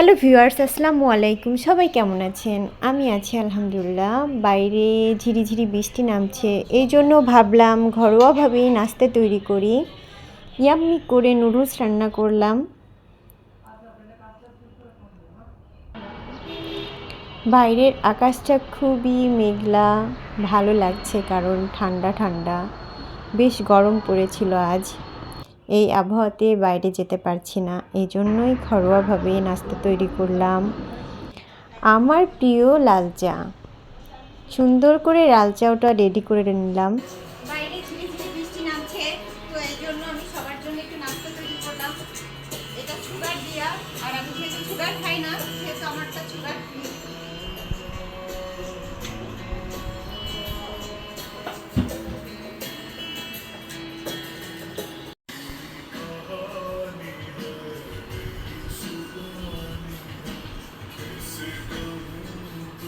Hello viewers, আসসালামু আলাইকুম। সবাই কেমন আছেন? আমি আছি আলহামদুলিল্লাহ। বাইরে ঝিরিঝিরি বৃষ্টি নামছে, এই জন্য ভাবলাম ঘরোয়াভাবেই নাস্তা তৈরি করি। ইয়াম্মি করে নুডলস রান্না করলাম। বাইরের আকাশটা খুবই মেঘলা, ভালো লাগছে কারণ ঠান্ডা ঠান্ডা। বেশ গরম পড়েছিল আজ। এই আবহাওয়াতে বাইরে যেতে পারছি না। এই জন্যই ঘরোয়াভাবে নাস্তা তৈরি করলাম। আমার প্রিয় লাল চা সুন্দর করে লাল চাওটা রেডি করে নিলাম। খাই না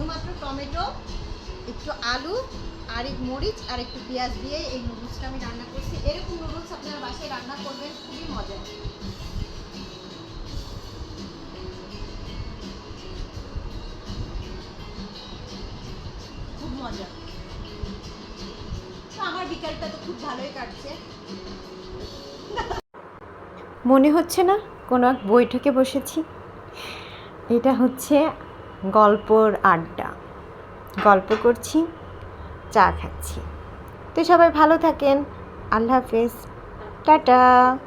শুধুমাত্র টমেটো, একটু আলু, আর এক মরিচ, আর একটু পেঁয়াজ দিয়ে এই নুডলসটা আমি রান্না করছি। এরকম নুডলস আপনারা বাসায় রান্না করবেন, খুবই মজা। খুব মজা। তো আমার বিকালটা তো খুব ভালোই কাটছে। মনে হচ্ছে না কোনো এক বৈঠকে বসেছি। এটা হচ্ছে গল্পর আড্ডা। গল্প করছি চা খাচ্ছি। তো সবাই ভালো থাকেন। আল্লাহ হাফেজ। টাটা।